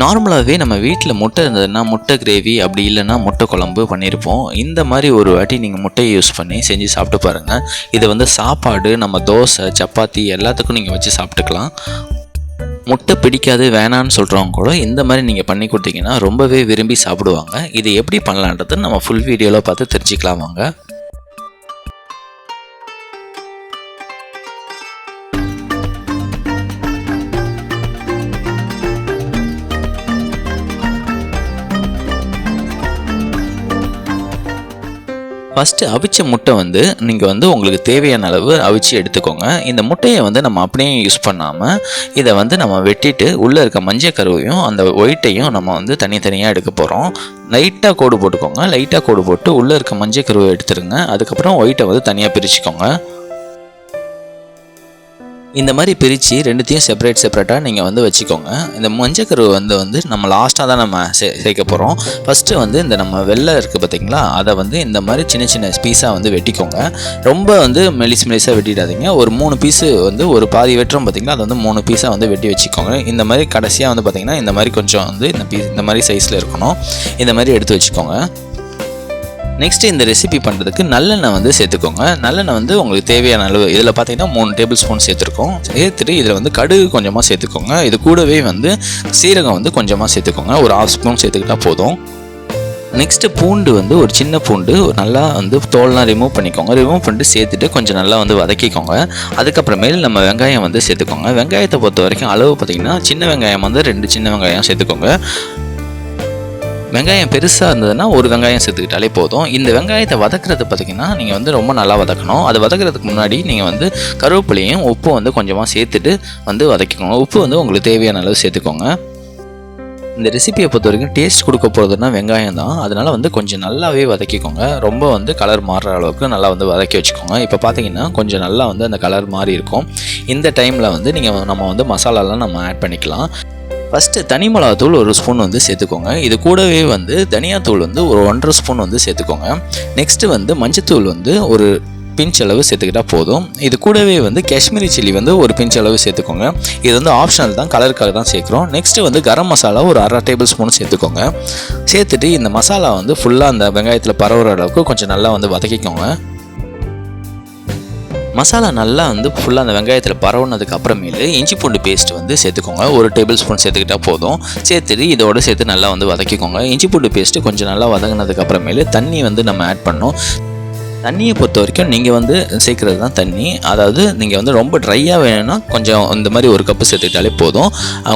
நார்மலாகவே நம்ம வீட்டில் முட்டை இருந்ததுன்னா முட்டை கிரேவி அப்படி இல்லைன்னா முட்டை குழம்பு பண்ணியிருப்போம். இந்த மாதிரி ஒரு வாட்டி நீங்கள் முட்டையை யூஸ் பண்ணி செஞ்சு சாப்பிட்டு பாருங்கள் இது வந்து சாப்பாடு நம்ம தோசை சப்பாத்தி எல்லாத்துக்கும் நீங்கள் வச்சு சாப்பிட்டுக்கலாம். முட்டை பிடிக்காது வேணான்னு சொல்கிறவங்க கூட இந்த மாதிரி நீங்கள் பண்ணி கொடுத்தீங்கன்னா ரொம்பவே விரும்பி சாப்பிடுவாங்க. இது எப்படி பண்ணலான்றது நம்ம ஃபுல் வீடியோவில் பார்த்து தெரிஞ்சுக்கலாம் வாங்க. ஃபஸ்ட்டு அவிச்ச முட்டை வந்து நீங்கள் வந்து உங்களுக்கு தேவையான அளவு அவிச்சு எடுத்துக்கோங்க. இந்த முட்டையை வந்து நம்ம அப்படியே யூஸ் பண்ணாமல் இதை வந்து நம்ம வெட்டிட்டு உள்ளே இருக்க மஞ்சள் கருவையும் அந்த ஒயிட்டையும் நம்ம வந்து தனித்தனியாக எடுக்க போகிறோம் லைட்டாக கோடு போட்டுக்கோங்க. லைட்டாக கோடு போட்டு உள்ளே இருக்க மஞ்சள் கருவை எடுத்துருங்க. அதுக்கப்புறம் ஒயிட்டை வந்து தனியாக பிரிச்சுக்கோங்க. இந்த மாதிரி பிரித்து ரெண்டுத்தையும் செப்பரேட் செப்பரேட்டாக நீங்கள் வந்து வச்சுக்கோங்க. இந்த மஞ்சக்கருவை வந்து வந்து நம்ம லாஸ்ட்டாக தான் நம்ம சே சேர்க்க போகிறோம் ஃபஸ்ட்டு வந்து இந்த நம்ம வெள்ளை இருக்குது பார்த்தீங்களா அதை வந்து இந்த மாதிரி சின்ன சின்ன பீஸாக வந்து வெட்டிக்கோங்க. ரொம்ப வந்து மெலிஸ் மெலிஸாக வெட்டிடாதீங்க. ஒரு மூணு பீஸு வந்து ஒரு பாதி வெட்டுறோம் பார்த்திங்கன்னா அதை வந்து மூணு பீஸாக வந்து வெட்டி வச்சுக்கோங்க. இந்த மாதிரி கடைசியாக வந்து பார்த்திங்கன்னா இந்த மாதிரி கொஞ்சம் வந்து இந்த பீஸ் இந்த மாதிரி சைஸில் இருக்கணும். இந்த மாதிரி எடுத்து வச்சுக்கோங்க. நெக்ஸ்ட் இந்த ரெசிபி பண்ணுறதுக்கு நல்லெண்ணெய் வந்து சேர்த்துக்கோங்க. நல்லெண்ணெய் வந்து உங்களுக்கு தேவையான அளவு இதில் பார்த்தீங்கன்னா மூணு டேபிள் ஸ்பூன் சேர்த்துருக்கோம். சேர்த்துட்டு இதில் வந்து கடுகு கொஞ்சமாக சேர்த்துக்கோங்க. இது கூடவே வந்து சீரகம் வந்து கொஞ்சமாக சேர்த்துக்கோங்க. ஒரு ஹாஃப் ஸ்பூன் சேர்த்துக்கிட்டா போதும். நெக்ஸ்ட்டு பூண்டு வந்து ஒரு சின்ன பூண்டு நல்லா வந்து தோல்லாம் ரிமூவ் பண்ணிக்கோங்க. ரிமூவ் பண்ணிட்டு சேர்த்துட்டு கொஞ்சம் நல்லா வந்து வதக்கிக்கோங்க. அதுக்கப்புறமேல் நம்ம வெங்காயம் வந்து சேர்த்துக்கோங்க. வெங்காயத்தை பொறுத்த வரைக்கும் அளவு பார்த்திங்கன்னா சின்ன வெங்காயம் வந்து ரெண்டு சின்ன வெங்காயம் சேர்த்துக்கோங்க. வெங்காயம் பெருசாக இருந்ததுன்னா ஒரு வெங்காயம் சேர்த்துக்கிட்டாலே போதும். இந்த வெங்காயத்தை வதக்குறது பார்த்திங்கன்னா நீங்கள் வந்து ரொம்ப நல்லா வதக்கணும். அது வதக்குறதுக்கு முன்னாடி நீங்கள் வந்து கருவேப்பிலையும் உப்பு வந்து கொஞ்சமாக சேர்த்துட்டு வந்து வதக்கிக்கோங்க. உப்பு வந்து உங்களுக்கு தேவையான அளவு சேர்த்துக்கோங்க. இந்த ரெசிபியை பொறுத்த வரைக்கும் டேஸ்ட் கொடுக்க போகிறதுனா வெங்காயம் தான். அதனால் வந்து கொஞ்சம் நல்லாவே வதக்கிக்கோங்க. ரொம்ப வந்து கலர் மாறுற அளவுக்கு நல்லா வந்து வதக்கி வச்சுக்கோங்க. இப்போ பார்த்தீங்கன்னா கொஞ்சம் நல்லா வந்து அந்த கலர் மாறி இருக்கும் இந்த டைமில் வந்து நீங்கள் நம்ம வந்து மசாலாலாம் நம்ம ஆட் பண்ணிக்கலாம். ஃபஸ்ட்டு தனி மிளகாத்தூள் ஒரு ஸ்பூன் வந்து சேர்த்துக்கோங்க. இது கூடவே வந்து தனியாத்தூள் வந்து ஒரு ஒன்றரை ஸ்பூன் வந்து சேர்த்துக்கோங்க. நெக்ஸ்ட்டு வந்து மஞ்சத்தூள் வந்து ஒரு பிஞ்ச் அளவு சேர்த்துக்கிட்டா போதும். இது கூடவே வந்து காஷ்மீரி சில்லி வந்து ஒரு பிஞ்ச் அளவு சேர்த்துக்கோங்க. இது வந்து ஆப்ஷனல் தான் கலருக்காக தான் சேர்க்குறோம். நெக்ஸ்ட்டு வந்து கரம் மசாலா ஒரு அரை டேபிள் ஸ்பூன் சேர்த்துக்கோங்க. சேர்த்துட்டு இந்த மசாலா வந்து ஃபுல்லாக அந்த வெங்காயத்தில் பரவுற அளவுக்கு கொஞ்சம் நல்லா வந்து வதக்கிக்கோங்க. மசாலா நல்லா வந்து ஃபுல்லாக அந்த வெங்காயத்தில் பரவுனதுக்கு அப்புறமேலு இஞ்சி பூண்டு பேஸ்ட் வந்து சேர்த்துக்கோங்க. ஒரு டேபிள் ஸ்பூன் சேர்த்துக்கிட்டா போதும். சேர்த்துட்டு இதோட சேர்த்து நல்லா வந்து வதக்கிக்கோங்க. இஞ்சி பூண்டு பேஸ்ட்டு கொஞ்சம் நல்லா வதங்கினதுக்கு அப்புறமேலு தண்ணி வந்து நம்ம ஆட் பண்ணோம் தண்ணியை பொறுத்த வரைக்கும் நீங்கள் வந்து சேர்க்குறது தான் தண்ணி. அதாவது நீங்கள் வந்து ரொம்ப ட்ரையாக வேணும்னா கொஞ்சம் இந்த மாதிரி ஒரு கப்பு சேர்த்துக்கிட்டாலே போதும்.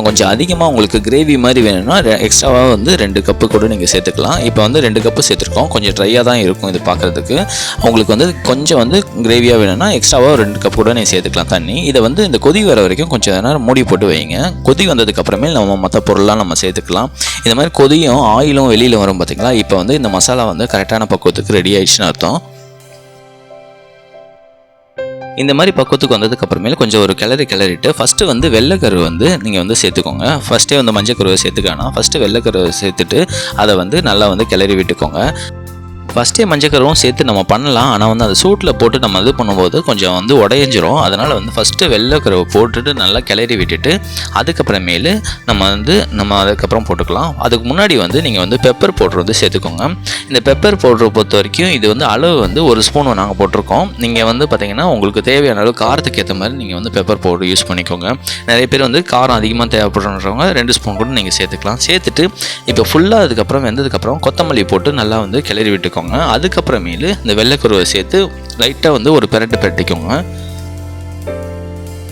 கொஞ்சம் அதிகமாக உங்களுக்கு கிரேவி மாதிரி வேணும்னா எக்ஸ்ட்ராவாக வந்து ரெண்டு கப்பு கூட நீங்கள் சேர்த்துக்கலாம். இப்போ வந்து ரெண்டு கப்பு சேர்த்துருக்கோம். கொஞ்சம் ட்ரையாக தான் இருக்கும் இது பார்க்குறதுக்கு உங்களுக்கு வந்து கொஞ்சம் வந்து கிரேவியாக வேணும்னா எக்ஸ்ட்ராவாக ரெண்டு கப்பு கூட நீங்கள் சேர்த்துக்கலாம் தண்ணி. இதை வந்து இந்த கொதி வர வரைக்கும் கொஞ்சம் நேரம் மூடி போட்டு வைங்க. கொதி வந்ததுக்கப்புறமே நம்ம மற்ற பொருளாக நம்ம சேர்த்துக்கலாம். இந்த மாதிரி கொதியும் ஆயிலும் வெளியில் வரும் பார்த்தீங்களா இப்போ வந்து இந்த மசாலா வந்து கரெக்டான பக்குவத்துக்கு ரெடி ஆயிடுச்சுன்னு அர்த்தம். இந்த மாதிரி பக்குவத்துக்கு வந்ததுக்கு அப்புறமேல கொஞ்சம் ஒரு கிளறி கிளறிட்டு ஃபஸ்ட்டு வந்து வெள்ளைக்கரு வந்து நீங்கள் வந்து சேர்த்துக்கோங்க. ஃபஸ்ட்டே வந்து மஞ்சள் கருவை சேர்த்துக்கானா ஃபஸ்ட்டு வெள்ளைக்கருவை சேர்த்துட்டு அதை வந்து நல்லா வந்து கிளறி விட்டுக்கோங்க. ஃபஸ்ட்டே மஞ்சக்கருவும் சேர்த்து நம்ம பண்ணலாம். ஆனால் வந்து அந்த சூட்டில் போட்டு நம்ம இது பண்ணும்போது கொஞ்சம் வந்து உடையஞ்சிரும். அதனால் வந்து ஃபஸ்ட்டு வெள்ளைக்கருவை போட்டுட்டு நல்லா கிளறி விட்டுட்டு அதுக்கப்புறமேலு நம்ம வந்து நம்ம அதுக்கப்புறம் போட்டுக்கலாம். அதுக்கு முன்னாடி வந்து நீங்கள் வந்து பெப்பர் பவுட்ரு வந்து சேர்த்துக்கோங்க. இந்த பெப்பர் பவுட்ரு பொறுத்த வரைக்கும் இது வந்து அளவு வந்து ஒரு ஸ்பூன் நாங்கள் போட்டிருக்கோம். நீங்கள் வந்து பார்த்தீங்கன்னா உங்களுக்கு தேவையான அளவு காரத்துக்கு ஏற்ற மாதிரி நீங்கள் வந்து பெப்பர் பவுடர் யூஸ் பண்ணிக்கோங்க. நிறைய பேர் வந்து காரம் அதிகமாக தேவைப்படுறவங்க ரெண்டு ஸ்பூன் கூட நீங்கள் சேர்த்துக்கலாம். சேர்த்துட்டு இப்போ ஃபுல்லாக அதுக்கப்புறம் வெந்ததுக்கப்புறம் கொத்தமல்லி போட்டு நல்லா வந்து கிளறி விட்டுக்கோங்க. வச்சுக்கோங்க அதுக்கப்புறமேலு இந்த வெள்ளைக்குருவை சேர்த்து லைட்டாக வந்து ஒரு பெரட்டு பெரட்டிக்கோங்க.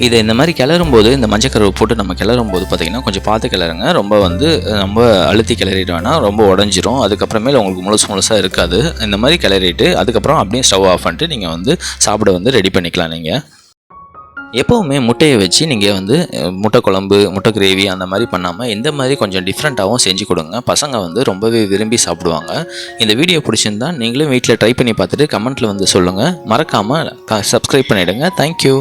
இதை இந்த மாதிரி கிளறும் போது இந்த மஞ்சக்கருவை போட்டு நம்ம கிளறும் போது பார்த்திங்கன்னா கொஞ்சம் பார்த்து கிளறுங்க. ரொம்ப வந்து ரொம்ப அழுத்தி கிளறிட வேணாம். ரொம்ப உடஞ்சிரும். அதுக்கப்புறமேல உங்களுக்கு முழுசு முழுசாக இருக்காது. இந்த மாதிரி கிளறிட்டு அதுக்கப்புறம் அப்படியே ஸ்டவ் ஆஃப் பண்ணிட்டு நீங்கள் வந்து சாப்பிட வந்து ரெடி பண்ணிக்கலாம் நீங்கள் எப்போவுமே முட்டையை வச்சு நீங்கள் வந்து முட்டை குழம்பு முட்டை கிரேவி அந்த மாதிரி பண்ணாமல் இந்த மாதிரி கொஞ்சம் டிஃப்ரெண்ட்டாகவும் செஞ்சு கொடுங்க. பசங்க வந்து ரொம்பவே விரும்பி சாப்பிடுவாங்க. இந்த வீடியோ பிடிச்சிருந்தா நீங்களும் வீட்டில் ட்ரை பண்ணி பார்த்துட்டு கமெண்ட்டில் வந்து சொல்லுங்கள் மறக்காமல் சப்ஸ்கிரைப் பண்ணிவிடுங்க தேங்க்யூ